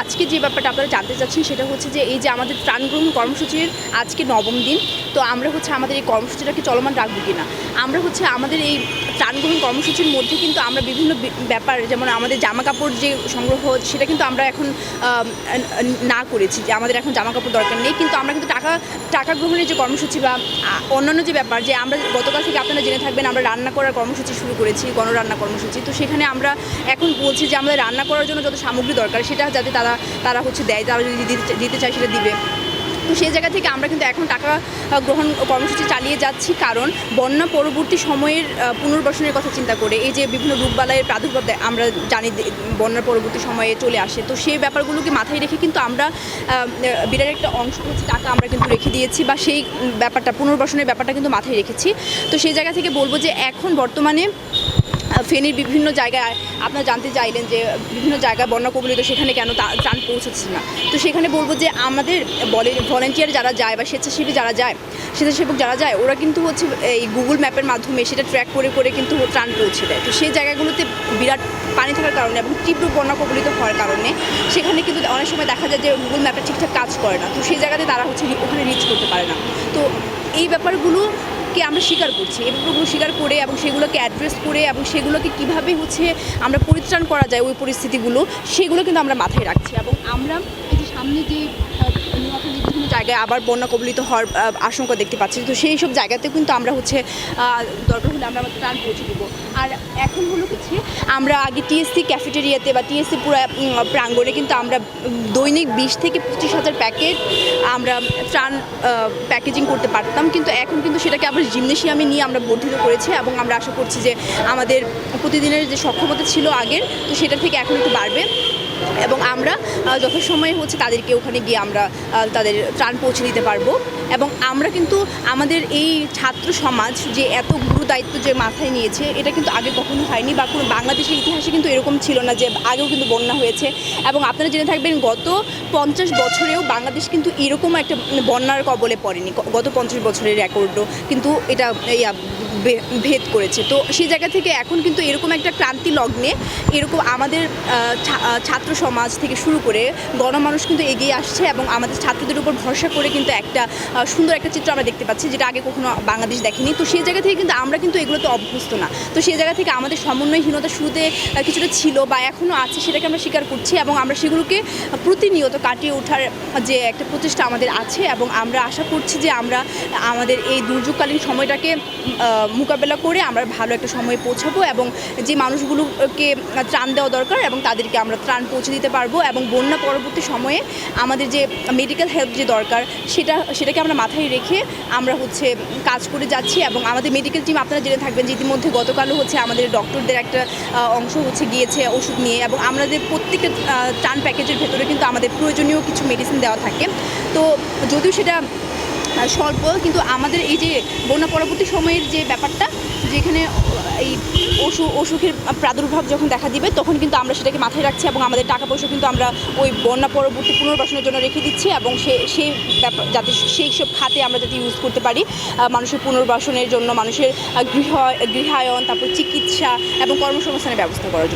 আজকে যে ব্যাপারটা আপনারা জানতে চাচ্ছেন সেটা হচ্ছে যে এই যে আমাদের ত্রাণ গ্রহণ কর্মসূচির আজকে নবম দিন, তো আমরা হচ্ছে আমাদের এই কর্মসূচিটাকে চলমান রাখব কিনা? আমরা হচ্ছে আমাদের এই ত্রাণ গ্রহণ কর্মসূচির মধ্যে কিন্তু আমরা বিভিন্ন ব্যাপার, যেমন আমাদের জামা কাপড় যে সংগ্রহ সেটা কিন্তু আমরা এখন না করেছি, যে আমাদের এখন জামা কাপড় দরকার নেই। কিন্তু আমরা কিন্তু টাকা টাকা গ্রহণের যে কর্মসূচি বা অন্যান্য যে ব্যাপার, যে আমরা গতকাল থেকে আপনারা জেনে থাকবেন, আমরা রান্না করার কর্মসূচি শুরু করেছি, গণরান্না কর্মসূচি। তো সেখানে আমরা এখন বলছি যে আমাদের রান্না করার জন্য যত সামগ্রী দরকার, সেটা যাতে তারা তারা হচ্ছে দেয়, তারা যদি দিতে চায়, সেটা দিবে। তো সেই জায়গা থেকে আমরা কিন্তু এখন টাকা গ্রহণ কর্মসূচি চালিয়ে যাচ্ছি। কারণ বন্যা পরবর্তী সময়ের পুনর্বাসনের কথা চিন্তা করে এই যে বিভিন্ন রোগবালাইয়ের প্রাদুর্ভাব আমরা জানি বন্যার পরবর্তী সময়ে চলে আসে। তো সেই ব্যাপারগুলোকে মাথায় রেখে কিন্তু আমরা বিরাট একটা অংশ হচ্ছে টাকা আমরা কিন্তু রেখে দিয়েছি বা সেই ব্যাপারটা, পুনর্বাসনের ব্যাপারটা কিন্তু মাথায় রেখেছি। তো সেই জায়গা থেকে বলব যে এখন বর্তমানে ফেনীর বিভিন্ন জায়গায়, আপনারা জানতে চাইলেন যে বিভিন্ন জায়গায় বন্যা কবলিত সেখানে কেন ত্রাণ পৌঁছচ্ছে না। তো সেখানে বলব যে আমাদের ভলেন্টিয়ার যারা যায় বা স্বেচ্ছাসেবী যারা যায়, স্বেচ্ছাসেবক যারা যায়, ওরা কিন্তু হচ্ছে এই গুগল ম্যাপের মাধ্যমে সেটা ট্র্যাক করে করে কিন্তু ত্রাণ পৌঁছে দেয়। তো সেই জায়গাগুলোতে বিরাট পানি থাকার কারণে এবং তীব্র বন্যা কবলিত হওয়ার কারণে সেখানে কিন্তু অনেক সময় দেখা যায় যে গুগল ম্যাপটা ঠিকঠাক কাজ করে না। তো সেই জায়গাতে তারা হচ্ছে ওখানে রিচ করতে পারে না। তো এই ব্যাপারগুলো কে আমরা স্বীকার করছি এই ব্যাপারগুলো স্বীকার করে এবং সেগুলোকে অ্যাড্রেস করে এবং সেগুলোকে কীভাবে হচ্ছে আমরা পরিত্রাণ করা যায় ওই পরিস্থিতিগুলো, সেগুলো কিন্তু আমরা মাথায় রাখছি এবং আমরা সামনে যে জায়গায় আবার বন্যা কবলিত হওয়ার আশঙ্কা দেখতে পাচ্ছি। তো সেই সব জায়গাতেও কিন্তু আমরা হচ্ছে দরকার হলে আমরা আমাদের ত্রাণ পৌঁছে দেবো। আর এখন হলো হচ্ছে, আমরা আগে টিএসসি ক্যাফেটেরিয়াতে বা টিএসসি পুরো প্রাঙ্গণে কিন্তু আমরা দৈনিক বিশ থেকে পঁচিশ হাজার প্যাকেট আমরা ত্রাণ প্যাকেজিং করতে পারতাম। কিন্তু এখন কিন্তু সেটাকে আবার জিমনেশিয়ামে নিয়ে আমরা বর্ধিত করেছি এবং আমরা আশা করছি যে আমাদের প্রতিদিনের যে সক্ষমতা ছিল আগের, তো সেটা থেকে এখন একটু বাড়বে। এবং আমরা যথাসময়ে হচ্ছে তাদেরকে ওখানে গিয়ে আমরা তাদের ত্রাণ পৌঁছে দিতে পারব। এবং আমরা কিন্তু আমাদের এই ছাত্র সমাজ যে এত গুরু দায়িত্ব যে মাথায় নিয়েছে, এটা কিন্তু আগে কখনো হয়নি বা কোনো বাংলাদেশের ইতিহাসে কিন্তু এরকম ছিল না যে আগেও কিন্তু বন্যা হয়েছে। এবং আপনারা জেনে থাকবেন, গত পঞ্চাশ বছরেও বাংলাদেশ কিন্তু এরকম একটা বন্যার কবলে পড়েনি গত পঞ্চাশ বছরের রেকর্ডও। কিন্তু এটা ভেদ করেছে। তো সেই জায়গা থেকে এখন কিন্তু এরকম একটা ক্রান্তি লগ্নে এরকম আমাদের ছাত্র সমাজ থেকে শুরু করে গণমানুষ কিন্তু এগিয়ে আসছে এবং আমাদের ছাত্রদের উপর ভরসা করে কিন্তু একটা সুন্দর একটা চিত্র আমরা দেখতে পাচ্ছি যেটা আগে কখনো বাংলাদেশ দেখেনি। তো সেই জায়গা থেকে কিন্তু আমরা কিন্তু এগুলোতে অভ্যস্ত না। তো সেই জায়গা থেকে আমাদের সমন্বয়হীনতা শুরুতে কিছুটা ছিল বা এখনও আছে সেটাকে আমরা স্বীকার করছি এবং আমরা সেগুলোকে প্রতিনিয়ত কাটিয়ে ওঠার যে একটা প্রচেষ্টা আমাদের আছে এবং আমরা আশা করছি যে আমরা আমাদের এই দুর্যোগকালীন সময়টাকে মোকাবেলা করে আমরা ভালো একটা সময়ে পৌঁছাবো এবং যে মানুষগুলোকে ত্রাণ দেওয়া দরকার এবং তাদেরকে আমরা ত্রাণ পৌঁছে দিতে পারব এবং বন্যা পরবর্তী সময়ে আমাদের যে মেডিকেল হেল্প যে দরকার সেটা, সেটাকে আমরা মাথায় রেখে আমরা হচ্ছে কাজ করে যাচ্ছি এবং আমাদের মেডিকেল টিম আপনারা জেনে থাকবেন যে ইতিমধ্যে গতকালও হচ্ছে আমাদের ডক্টরদের একটা অংশ হচ্ছে গিয়েছে ওষুধ নিয়ে এবং আমাদের প্রত্যেকটা ত্রাণ প্যাকেজের ভেতরে কিন্তু আমাদের প্রয়োজনীয় কিছু মেডিসিন দেওয়া থাকে। তো যদিও সেটা স্বল্প, কিন্তু আমাদের এই যে বন্যা পরবর্তী সময়ের যে ব্যাপারটা, যেখানে এই অসুখ অসুখের প্রাদুর্ভাব যখন দেখা দিবে, তখন কিন্তু আমরা সেটাকে মাথায় রাখছি এবং আমাদের টাকা পয়সা কিন্তু আমরা ওই বন্যা পরবর্তী পুনর্বাসনের জন্য রেখে দিচ্ছি এবং সে সেই ব্যাপার, যাতে সেই সব খাতে আমরা যাতে ইউজ করতে পারি মানুষের পুনর্বাসনের জন্য, মানুষের গৃহ, গৃহায়ন, তারপর চিকিৎসা এবং কর্মসংস্থানের ব্যবস্থা করার জন্য।